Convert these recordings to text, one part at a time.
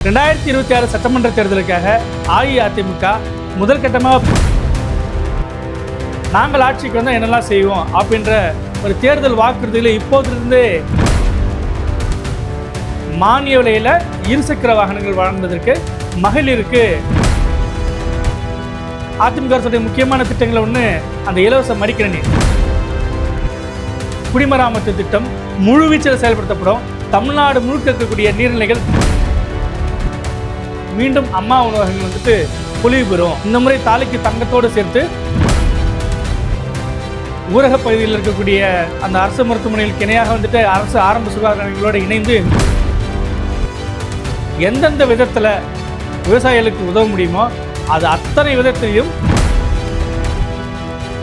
ரெண்டாயிரத்தி இருபத்தி ஆறு சட்டமன்ற தேர்தலுக்காக அஇஅதிமுக முதல் கட்டமாக நாங்கள் ஆட்சிக்கு வந்தால் என்னெல்லாம் செய்வோம் அப்படின்ற ஒரு தேர்தல் வாக்குறுதியில் இப்போதிலிருந்து மானிய விலையில் இருசக்கர வாகனங்கள் வழங்குவதற்கு மகளிருக்கு அதிமுக அரசுடைய முக்கியமான திட்டங்கள் ஒன்று அந்த இலவச மடிக்கணி குடிமராமத்து திட்டம் முழுவீச்சில் செயல்படுத்தப்படும். தமிழ்நாடு முழுக்க இருக்கக்கூடிய நீர்நிலைகள் மீண்டும் அம்மா உணவகங்கள் வந்துட்டு பொலிவு பெறும். இந்த முறை தாலிக்கு தங்கத்தோடு சேர்த்து ஊரக பகுதியில் இருக்கக்கூடிய அந்த அரசு மருத்துவமனைகளுக்கு இணையாக வந்துட்டு அரசு ஆரம்ப சுகாதார நிலையங்களோடு இணைந்து எந்தெந்த விதத்தில் விவசாயிகளுக்கு உதவ முடியுமோ அது அத்தனை விதத்திலையும்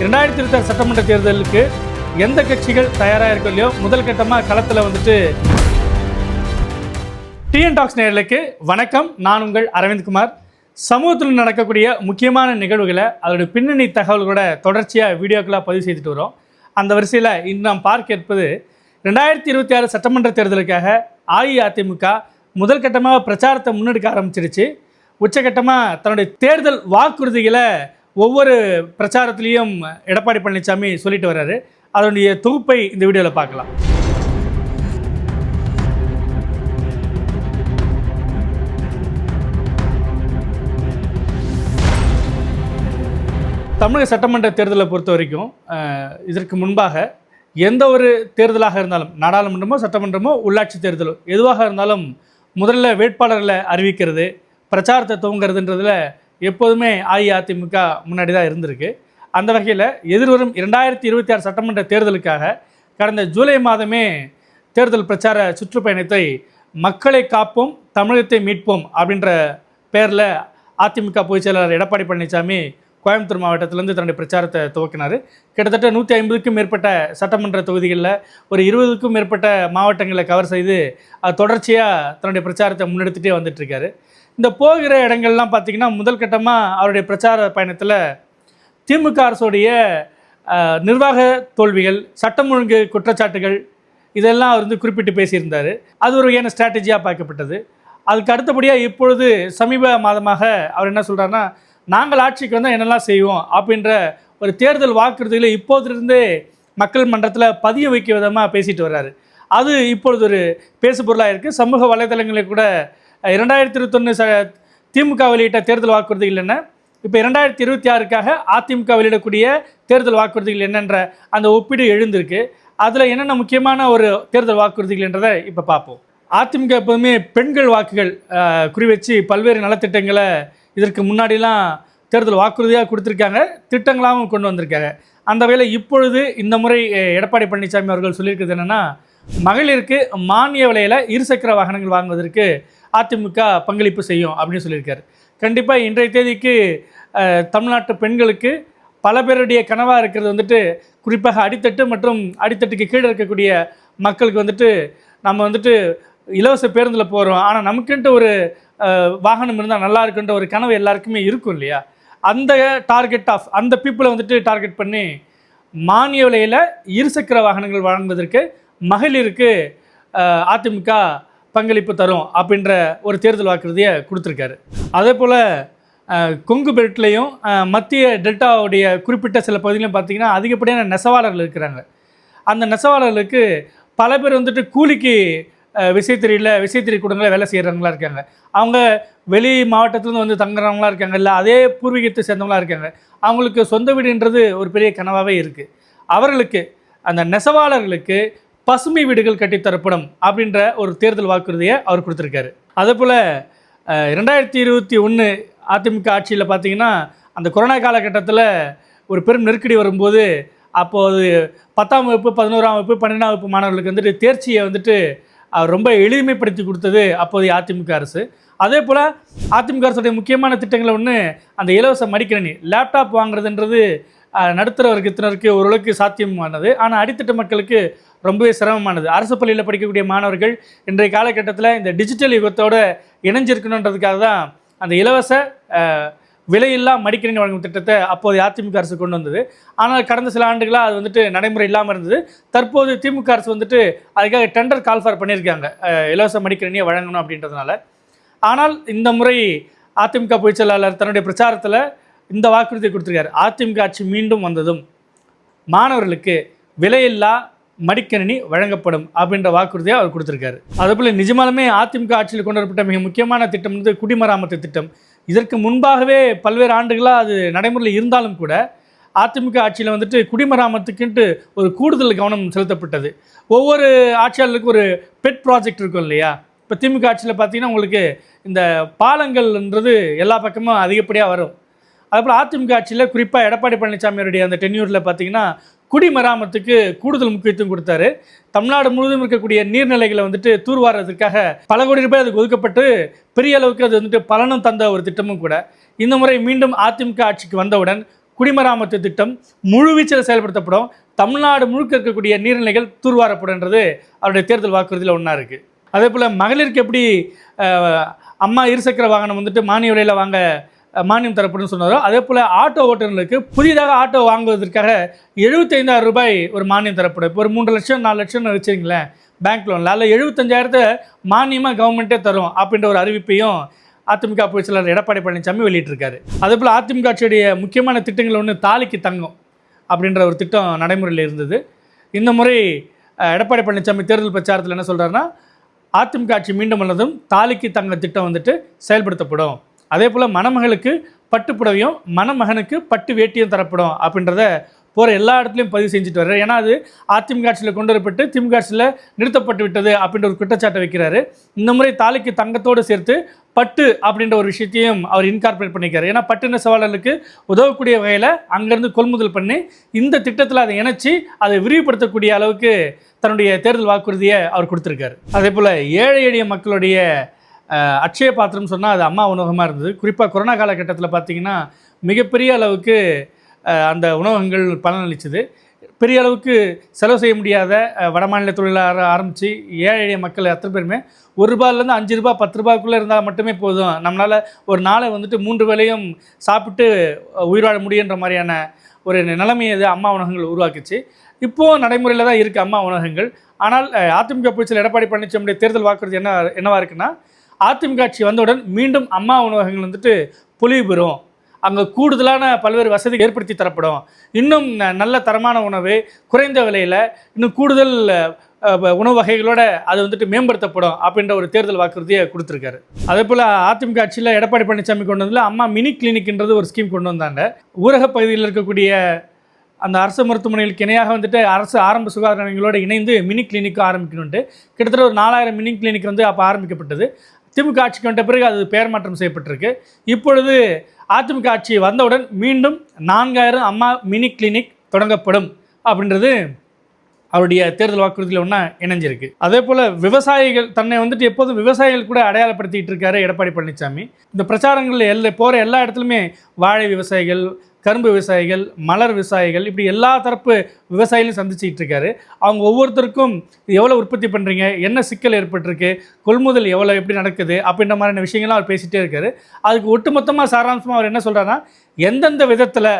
இரண்டாயிரத்தி இருபத்தாறு சட்டமன்ற தேர்தலுக்கு எந்த கட்சிகள் தயாராக இருக்கலையோ இல்லையோ முதல் கட்டமாக களத்தில் வந்துட்டு டிஎன் டாக்ஸ் நேர்களுக்கு வணக்கம். நான் உங்கள் அரவிந்த்குமார் சமூகத்தில் நடக்கக்கூடிய முக்கியமான நிகழ்வுகளை அதோட பின்னணி தகவல்களோட தொடர்ச்சியாக வீடியோக்களாக பதிவு செய்துட்டு வரோம். அந்த வரிசையில் இன்று நாம் பார்க்க இருப்பது ரெண்டாயிரத்தி இருபத்தி ஆறு சட்டமன்ற தேர்தலுக்காக அஇஅதிமுக முதல் கட்டமாக பிரச்சாரத்தை முன்னெடுக்க ஆரம்பிச்சிருச்சு. உச்சகட்டமாக தன்னுடைய தேர்தல் வாக்குறுதிகளை ஒவ்வொரு பிரச்சாரத்துலேயும் எடப்பாடி பழனிசாமி சொல்லிட்டு வர்றாரு. அதனுடைய தொகுப்பை இந்த வீடியோவில் பார்க்கலாம். தமிழக சட்டமன்ற தேர்தலை பொறுத்த வரைக்கும் இதற்கு முன்பாக எந்த ஒரு தேர்தலாக இருந்தாலும் நாடாளுமன்றமோ சட்டமன்றமோ உள்ளாட்சி தேர்தலோ எதுவாக இருந்தாலும் முதல்ல வேட்பாளர்களை அறிவிக்கிறது பிரச்சாரத்தை துவங்குறதுன்றதில் எப்போதுமே அஇஅதிமுக முன்னாடி தான் இருந்திருக்கு. அந்த வகையில் எதிர்வரும் இரண்டாயிரத்தி இருபத்தி ஆறு சட்டமன்ற தேர்தலுக்காக கடந்த ஜூலை மாதமே தேர்தல் பிரச்சார சுற்றுப்பயணத்தை மக்களை காப்போம் தமிழகத்தை மீட்போம் அப்படின்ற பேரில் அதிமுக பொதுச் செயலாளர் எடப்பாடி பழனிசாமி கோயம்புத்தூர் மாவட்டத்திலேருந்து தன்னுடைய பிரச்சாரத்தை துவக்கினார். கிட்டத்தட்ட நூற்றி ஐம்பதுக்கும் மேற்பட்ட சட்டமன்ற தொகுதிகளில் ஒரு இருபதுக்கும் மேற்பட்ட மாவட்டங்களை கவர் செய்து அது தொடர்ச்சியாக தன்னுடைய பிரச்சாரத்தை முன்னெடுத்துகிட்டே வந்துட்டுருக்காரு. இந்த போகிற இடங்கள்லாம் பார்த்திங்கன்னா முதல் கட்டமாக அவருடைய பிரச்சார பயணத்தில் திமுக அரசுடைய நிர்வாக தோல்விகள் சட்டம் ஒழுங்கு குற்றச்சாட்டுகள் இதெல்லாம் அவர் வந்து குறிப்பிட்டு பேசியிருந்தார். அது ஒரு வகையான ஸ்ட்ராட்டஜியாக பார்க்கப்பட்டது. அதுக்கு அடுத்தபடியாக இப்பொழுது சமீப மாதமாக அவர் என்ன சொல்கிறாருன்னா நாங்கள் ஆட்சிக்கு வந்தால் என்னெல்லாம் செய்வோம் அப்படின்ற ஒரு தேர்தல் வாக்குறுதிகளை இப்போதிலிருந்தே மக்கள் மன்றத்தில் பதிய வைக்க விதமாக பேசிட்டு வர்றாரு. அது இப்பொழுது ஒரு பேசு பொருளாக இருக்குது சமூக வலைதளங்களில் கூட இரண்டாயிரத்தி இருபத்தொன்று ச திமுக வெளியிட்ட தேர்தல் வாக்குறுதிகள் என்ன? இப்போ இரண்டாயிரத்தி இருபத்தி ஆறுக்காக அதிமுக வெளியிடக்கூடிய தேர்தல் வாக்குறுதிகள் என்னன்ற அந்த ஒப்பீடு எழுந்திருக்கு. அதில் என்னென்ன முக்கியமான ஒரு தேர்தல் வாக்குறுதிகள் என்றதை இப்போ பார்ப்போம். அதிமுக எப்போதுமே பெண்கள் வாக்குகள் குறிவச்சு பல்வேறு நலத்திட்டங்களை இதற்கு முன்னாடிலாம் தேர்தல் வாக்குறுதியாக கொடுத்துருக்காங்க திட்டங்களாகவும் கொண்டு வந்திருக்காங்க. அந்த வகையில் இப்பொழுது இந்த முறை எடப்பாடி பழனிசாமி அவர்கள் சொல்லியிருக்கிறது என்னென்னா மகளிருக்கு மானிய விலையில் இருசக்கர வாகனங்கள் வாங்குவதற்கு அதிமுக பங்களிப்பு செய்யும் அப்படின்னு சொல்லியிருக்காரு. கண்டிப்பாக இன்றைய தேதிக்கு தமிழ்நாட்டு பெண்களுக்கு பல பேருடைய கனவாக இருக்கிறது வந்துட்டு குறிப்பாக அடித்தட்டு மற்றும் அடித்தட்டுக்கு கீழே இருக்கக்கூடிய மக்களுக்கு வந்துட்டு நம்ம வந்துட்டு இலவச பேருந்தில் போகிறோம் ஆனால் நமக்குன்ட்டு ஒரு வாகனம் இருந்தால் நல்லா இருக்குன்ற ஒரு கனவு எல்லாருக்குமே இருக்கும் இல்லையா? அந்த டார்கெட் ஆஃப் அந்த பீப்புளை வந்துட்டு டார்கெட் பண்ணி மானிய விலையில் இருசக்கர வாகனங்கள் வழங்குவதற்கு மகளிருக்கு அதிமுக பங்களிப்பு தரும் அப்படின்ற ஒரு தேர்தல் வாக்குறுதியை கொடுத்துருக்காரு. அதே போல் கொங்கு பெல்ட்லேயும் மத்திய டெல்டாவுடைய குறிப்பிட்ட சில பகுதிகளையும் பார்த்தீங்கன்னா அதிகப்படியான நெசவாளர்கள் இருக்கிறாங்க. அந்த நெசவாளர்களுக்கு பல பேர் வந்துட்டு கூலிக்கு விசைத்திரியில் விசைத்திரி விசைத்தறி கூடங்களில் வேலை செய்கிறவங்களா இருக்காங்க. அவங்க வெளி மாவட்டத்துலேருந்து வந்து தங்குறவங்களா இருக்காங்க இல்லை அதே பூர்வீகத்தை சேர்ந்தவங்களா இருக்காங்க. அவங்களுக்கு சொந்த வீடுன்றது ஒரு பெரிய கனவாகவே இருக்குது அவர்களுக்கு அந்த நெசவாளர்களுக்கு பசுமை வீடுகள் கட்டித்தரப்படும் அப்படின்ற ஒரு தேர்தல் வாக்குறுதியை அவர் கொடுத்துருக்காரு. அதே போல் ரெண்டாயிரத்தி இருபத்தி ஒன்று அதிமுக ஆட்சியில் பார்த்தீங்கன்னா அந்த கொரோனா காலகட்டத்தில் ஒரு பெரும் நெருக்கடி வரும்போது அப்போது பத்தாம் வகுப்பு பதினோராம் வகுப்பு பன்னெண்டாம் வகுப்பு மாணவர்களுக்கு வந்துட்டு தேர்ச்சியை வந்துட்டு அவர் ரொம்ப எளிமைப்படுத்தி கொடுத்தது அப்போதைய அதிமுக அரசு. அதே போல் அதிமுக அரசுடைய முக்கியமான திட்டங்களை ஒன்று அந்த இலவச மடிக்கணினி லேப்டாப் வாங்குறதுன்றது அஹ், நடுத்தர வர்க்கத்தினருக்கு ஓரளவுக்கு சாத்தியமானது. ஆனால் அடித்தட்ட மக்களுக்கு ரொம்பவே சிரமமானது. அரசு பள்ளியில் படிக்கக்கூடிய மாணவர்கள் இன்றைய காலகட்டத்தில் இந்த டிஜிட்டல் யுகத்தோடு இணைஞ்சிருக்கணுன்றதுக்காக தான் அந்த இலவச விலையில்லா மடிக்கணினி வழங்கும் திட்டத்தை அப்போது அதிமுக அரசு கொண்டு வந்தது. ஆனால் கடந்த சில ஆண்டுகளாக அது வந்துட்டு நடைமுறை இல்லாமல் இருந்தது. தற்போது திமுக அரசு வந்துட்டு அதுக்காக டெண்டர் கால்ஃபார் பண்ணியிருக்காங்க. இலவச மடிக்கணினியை வழங்கணும் அப்படின்றதுனால. ஆனால் இந்த முறை அதிமுக பொதுச் செயலாளர் தன்னுடைய பிரச்சாரத்தில் இந்த வாக்குறுதியை கொடுத்துருக்காரு. அதிமுக ஆட்சி மீண்டும் வந்ததும் மாணவர்களுக்கு விலையில்லா மடிக்கணினி வழங்கப்படும் அப்படின்ற வாக்குறுதியை அவர் கொடுத்துருக்காரு. அதேபோல் நிஜமாலுமே அதிமுக ஆட்சியில் கொண்டு வரப்பட்ட மிக முக்கியமான திட்டம் வந்து குடிமராமத்து திட்டம். இதற்கு முன்பாகவே பல்வேறு ஆண்டுகளாக அது நடைமுறையில் இருந்தாலும் கூட அதிமுக ஆட்சியில் வந்துட்டு குடிமராமத்துக்குன்ட்டு ஒரு கூடுதல் கவனம் செலுத்தப்பட்டது. ஒவ்வொரு ஆட்சியாளருக்கும் ஒரு பெட் ப்ராஜெக்ட் இருக்கும் இல்லையா? இப்போ திமுக ஆட்சியில் பார்த்தீங்கன்னா உங்களுக்கு இந்த பாலங்கள்ன்றது எல்லா பக்கமும் அதிகப்படியாக வரும். அதுபோல் அதிமுக ஆட்சியில் குறிப்பாக எடப்பாடி பழனிசாமியோடைய அந்த டென்யூரில் பார்த்தீங்கன்னா குடிமராமத்துக்கு கூடுதல் முக்கியத்துவம் கொடுத்தாரு. தமிழ்நாடு முழுவதும் இருக்கக்கூடிய நீர்நிலைகளை வந்துட்டு தூர்வாரதுக்காக பல கோடி ரூபாய் அதுக்கு ஒதுக்கப்பட்டு பெரிய அளவுக்கு அது வந்துட்டு பலனும் தந்த ஒரு திட்டமும் கூட. இந்த முறை மீண்டும் அதிமுக ஆட்சிக்கு வந்தவுடன் குடிமராமத்து திட்டம் முழுவீச்சில் செயல்படுத்தப்படும். தமிழ்நாடு முழுக்க இருக்கக்கூடிய நீர்நிலைகள் தூர்வாரப்படுன்றது அவருடைய தேர்தல் வாக்குறுதியில் ஒன்றா இருக்குது அதே போல் மகளிருக்கு எப்படி அம்மா இருசக்கர வாகனம் வந்துட்டு மானிய விலையில் வாங்க மானியம் தரப்படும்னு சொன்னாரோ அதே போல் ஆட்டோ ஓட்டுநர்களுக்கு புதிதாக ஆட்டோ வாங்குவதற்காக எழுபத்தைந்தாயிரம் ரூபாய் ஒரு மானியம் தரப்படும். இப்போ ஒரு மூன்று லட்சம் நாலு லட்சம்னு வச்சுருங்களேன் பேங்க் லோனில் அதில் எழுபத்தஞ்சாயிரத்தை மானியமாக கவர்மெண்ட்டே தரும் அப்படின்ற ஒரு அறிவிப்பையும் அதிமுக பொதுச் செயலாளர் எடப்பாடி பழனிசாமி வெளியிட்டிருக்காரு. அதே போல் அதிமுக ஆட்சியுடைய முக்கியமான திட்டங்கள் ஒன்று தாலிக்கு தங்கம் அப்படின்ற ஒரு திட்டம் நடைமுறையில் இருந்தது. இந்த முறை எடப்பாடி பழனிசாமி தேர்தல் பிரச்சாரத்தில் என்ன சொல்கிறாருன்னா அதிமுக ஆட்சி மீண்டும் வந்ததும் தாலிக்கு தங்க திட்டம் வந்துட்டு செயல்படுத்தப்படும். அதே போல் மணமகளுக்கு பட்டு புடவையும் மணமகனுக்கு பட்டு வேட்டியும் தரப்படும் அப்படின்றத போகிற எல்லா இடத்துலையும் பதிவு செஞ்சுட்டு வர்றாரு. ஏன்னா அது அதிமுக ஆட்சியில் கொண்டு வரப்பட்டு திமுக ஆட்சியில் நிறுத்தப்பட்டு விட்டது அப்படின்ற ஒரு குற்றச்சாட்டை வைக்கிறாரு. இந்த முறை தாலிக்கு தங்கத்தோடு சேர்த்து பட்டு அப்படின்ற ஒரு விஷயத்தையும் அவர் இன்கார்பரேட் பண்ணிக்கிறார். ஏன்னா பட்டு நெசவாளர்களுக்கு உதவக்கூடிய வகையில் அங்கேருந்து கொள்முதல் பண்ணி இந்த திட்டத்தில் அதை இணைச்சி அதை விரிவுபடுத்தக்கூடிய அளவுக்கு தன்னுடைய தேர்தல் வாக்குறுதியை அவர் கொடுத்துருக்காரு. அதே போல் ஏழை எளிய மக்களுடைய அட்சய பாத்திரம் சொன்னால் அது அம்மா உணவகமாக இருந்தது. குறிப்பாக கொரோனா காலகட்டத்தில் பார்த்தீங்கன்னா மிகப்பெரிய அளவுக்கு அந்த உணவகங்கள் பலனளிச்சது. பெரிய அளவுக்கு செலவு செய்ய முடியாத வடமாநில தொழிலாளர் ஆரம்பித்து ஏழை எளிய மக்கள் அத்தனை பேருமே ஒரு ரூபாயிலேருந்து அஞ்சு ரூபாய் பத்து ரூபாய்க்குள்ளே இருந்தால் மட்டுமே போதும். நம்மளால் ஒரு நாளை வந்துட்டு மூன்று வேளையும் சாப்பிட்டு உயிர் வாழ முடியுன்ற மாதிரியான ஒரு நிலைமையை இது அம்மா உணவகங்கள் உருவாக்குச்சு. இப்போது நடைமுறையில் தான் இருக்குது அம்மா உணவகங்கள். ஆனால் அதிமுக பிடிச்சல் எடப்பாடி பழனிசாமியுடைய தேர்தல் வாக்குறுதி என்ன என்னவாக இருக்குன்னா அதிமுக ஆட்சி வந்தவுடன் மீண்டும் அம்மா உணவகங்கள் வந்துட்டு பொலிவு பெறும் அங்கே கூடுதலான பல்வேறு வசதி ஏற்படுத்தி தரப்படும். இன்னும் ந- நல்ல தரமான உணவு குறைந்த விலையில் இன்னும் கூடுதல் உணவு வகைகளோட அது வந்துட்டு மேம்படுத்தப்படும் அப்படின்ற ஒரு தேர்தல் வாக்குறுதியை கொடுத்துருக்காரு. அதே போல் அதிமுக ஆட்சியில் எடப்பாடி பழனிசாமி கொண்டு வந்ததில் அம்மா மினி கிளினிக்ன்றது ஒரு ஸ்கீம் கொண்டு வந்தாங்க. ஊரக பகுதியில் இருக்கக்கூடிய அந்த அரசு மருத்துவமனைகளுக்கு இணையாக வந்துட்டு அரசு ஆரம்ப சுகாதார நிலையங்களோடு இணைந்து மினி கிளினிக் ஆரம்பிக்கணுன்ட்டு கிட்டத்தட்ட ஒரு நாலாயிரம் மினி கிளினிக் வந்து அப்போ ஆரம்பிக்கப்பட்டது. திமுக ஆட்சிக்கு வந்த பிறகு அது பெயர் மாற்றம் செய்யப்பட்டிருக்கு. இப்பொழுது அதிமுக ஆட்சி வந்தவுடன் மீண்டும் நான்காயிரம் அம்மா மினி கிளினிக் தொடங்கப்படும் அப்படின்றது அவருடைய தேர்தல் வாக்குறுதியில் ஒன்றா இணைஞ்சிருக்கு. அதே போல் விவசாயிகள் தன்னை வந்துட்டு எப்போதும் விவசாயிகள் கூட அடையாளப்படுத்திக்கிட்டு இருக்காரு எடப்பாடி பழனிசாமி. இந்த பிரச்சாரங்களில் எல்லா போகிற எல்லா இடத்துலையுமே வாழை விவசாயிகள் கரும்பு விவசாயிகள் மலர் விவசாயிகள் இப்படி எல்லா தரப்பு விவசாயிகளையும் சந்திச்சுக்கிட்டு இருக்காரு. அவங்க ஒவ்வொருத்தருக்கும் எவ்வளோ உற்பத்தி பண்ணுறீங்க என்ன சிக்கல் ஏற்பட்டிருக்கு? கொள்முதல் எவ்வளோ எப்படி நடக்குது? அப்படின்ற மாதிரியான விஷயங்கள்லாம் அவர் பேசிகிட்டே இருக்காரு. அதுக்கு ஒட்டுமொத்தமாக சாராம்சமாக அவர் என்ன சொல்கிறாருன்னா எந்தெந்த விதத்தில்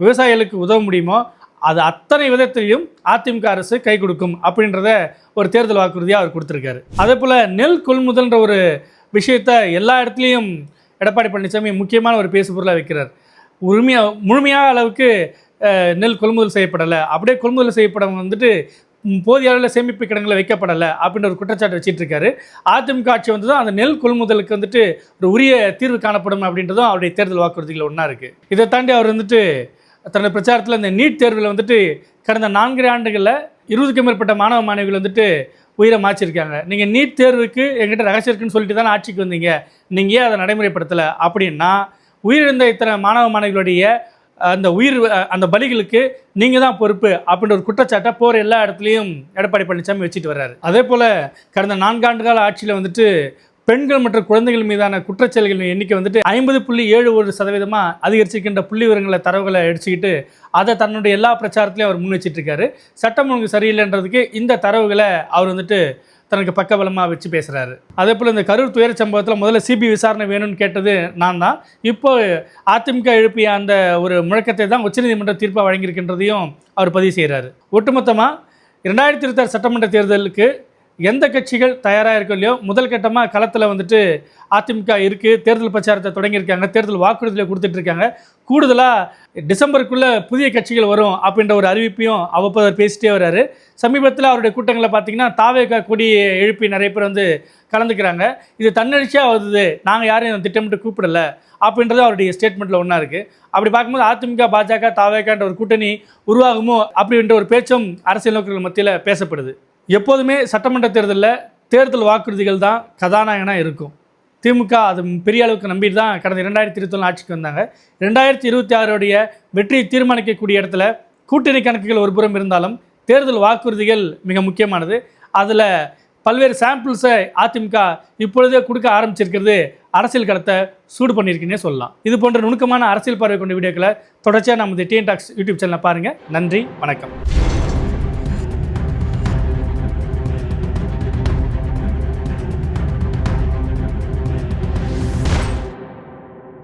விவசாயிகளுக்கு உதவ முடியுமோ அது அத்தனை விதத்திலையும் அதிமுக அரசு கை கொடுக்கும் அப்படின்றத ஒரு தேர்தல் வாக்குறுதியாக அவர் கொடுத்துருக்காரு. அதே போல் நெல் கொள்முதல்ன்ற ஒரு விஷயத்தை எல்லா இடத்துலையும் எடப்பாடி பழனிசாமி முக்கியமான ஒரு பேசு பொருளாக வைக்கிறார். உரிமையாக முழுமையான அளவுக்கு நெல் கொள்முதல் செய்யப்படலை. அப்படியே கொள்முதல் செய்யப்படவங்க வந்துட்டு போதிய அளவில் சேமிப்பு கிடங்களை வைக்கப்படலை அப்படின்ற ஒரு குற்றச்சாட்டு வச்சிட்டு இருக்காரு. அதிமுக ஆட்சி வந்து தான் அந்த நெல் கொள்முதலுக்கு வந்துட்டு ஒரு உரிய தீர்வு காணப்படும் அப்படின்றதும் அவருடைய தேர்தல் வாக்குறுதிகள் ஒன்றா இருக்குது இதை தாண்டி அவர் வந்துட்டு தன்னுடைய பிரச்சாரத்தில் இந்த நீட் தேர்வில் வந்துட்டு கடந்த நான்கு ஆண்டுகளில் இருபதுக்கும் மேற்பட்ட மாணவ மாணவிகள் வந்துட்டு உயிரை மாச்சிருக்காங்க நீங்கள் நீட் தேர்வுக்கு எங்கிட்ட ரகசியம் இருக்குன்னு சொல்லிட்டு தானே ஆட்சிக்கு வந்தீங்க. நீங்கள் ஏன் அதை நடைமுறைப்படுத்தலை அப்படின்னா உயிரிழந்த இத்தனை மாணவ மாணவிகளுடைய அந்த உயிர் அந்த பலிகளுக்கு நீங்கள் தான் பொறுப்பு அப்படின்ற ஒரு குற்றச்சாட்டை போகிற எல்லா இடத்துலையும் எடப்பாடி பழனிசாமி வச்சுட்டு வர்றாரு. அதே போல் கடந்த நான்காண்டு கால ஆட்சியில் வந்துட்டு பெண்கள் மற்றும் குழந்தைகள் மீதான குற்றச்செயல்களின் எண்ணிக்கை வந்துட்டு ஐம்பது புள்ளி ஏழு ஒரு சதவீதமாக அதிகரிச்சிருக்கின்ற புள்ளி விவரங்களை தரவுகளை அடிச்சுக்கிட்டு அதை தன்னுடைய எல்லா பிரச்சாரத்திலையும் அவர் முன் வச்சிட்ருக்காரு சட்டம் ஒழுங்கு சரியில்லைன்றதுக்கு இந்த தரவுகளை அவர் வந்துட்டு தனக்கு பக்கபலமாக வச்சு பேசுகிறாரு அதே போல் இந்த கரூர் துயர சம்பவத்தில் முதல்ல சிபி விசாரணை வேணும்னு கேட்டது நான் தான். இப்போ அதிமுக எழுப்பிய அந்த ஒரு முழக்கத்தை தான் உச்சநீதிமன்ற தீர்ப்பாக வழங்கியிருக்கின்றதையும் அவர் பதிவு செய்கிறாரு ஒட்டுமொத்தமாக இரண்டாயிரத்தி இருபத்தாறு சட்டமன்ற தேர்தலுக்கு எந்த கட்சிகள் தயாராக இருக்கோ இல்லையோ முதல் கட்டமாக களத்தில் வந்துட்டு அதிமுக இருக்குது தேர்தல் பிரச்சாரத்தை தொடங்கியிருக்காங்க தேர்தல் வாக்குறுதியில் கொடுத்துட்டு இருக்காங்க கூடுதலாக டிசம்பருக்குள்ளே புதிய கட்சிகள் வரும் அப்படின்ற ஒரு அறிவிப்பையும் அவ்வப்போது அவர் பேசிட்டே வர்றாரு. சமீபத்தில் அவருடைய கூட்டங்களில் பார்த்தீங்கன்னா தாவேகா கொடி எழுப்பி நிறைய பேர் வந்து கலந்துக்கிறாங்க. இது தன்னெழுச்சியாக வருது நாங்கள் யாரையும் திட்டமிட்டு கூப்பிடல அப்படின்றது அவருடைய ஸ்டேட்மெண்ட்டில் ஒன்றா இருக்குது அப்படி பார்க்கும்போது அதிமுக பாஜக தாவேகான்ற ஒரு கூட்டணி உருவாகுமோ அப்படின்ற ஒரு பேச்சும் அரசியல் நோக்கர்கள் மத்தியில் பேசப்படுது. எப்போதுமே சட்டமன்ற தேர்தலில் தேர்தல் வாக்குறுதிகள் தான் கதாநாயகனாக இருக்கும். திமுக அது பெரிய அளவுக்கு நம்பிட்டு தான் கடந்த ரெண்டாயிரத்தி இருபத்தொன்று ஆட்சிக்கு வந்தாங்க. ரெண்டாயிரத்தி இருபத்தி ஆறுடைய வெற்றியை தீர்மானிக்கக்கூடிய இடத்துல கூட்டணி கணக்குகள் ஒரு புறம் இருந்தாலும் தேர்தல் வாக்குறுதிகள் மிக முக்கியமானது. அதில் பல்வேறு சாம்பிள்ஸை அதிமுக இப்பொழுதே கொடுக்க ஆரம்பிச்சிருக்கிறது. அரசியல் கடத்தை சூடு பண்ணியிருக்குன்னே சொல்லலாம். இது போன்ற நுணுக்கமான அரசியல் பார்வை கொண்ட வீடியோக்களை தொடர்ச்சியாக நமது டிஎன் டாக்ஸ் யூடியூப் சேனலை பாருங்கள் நன்றி வணக்கம்.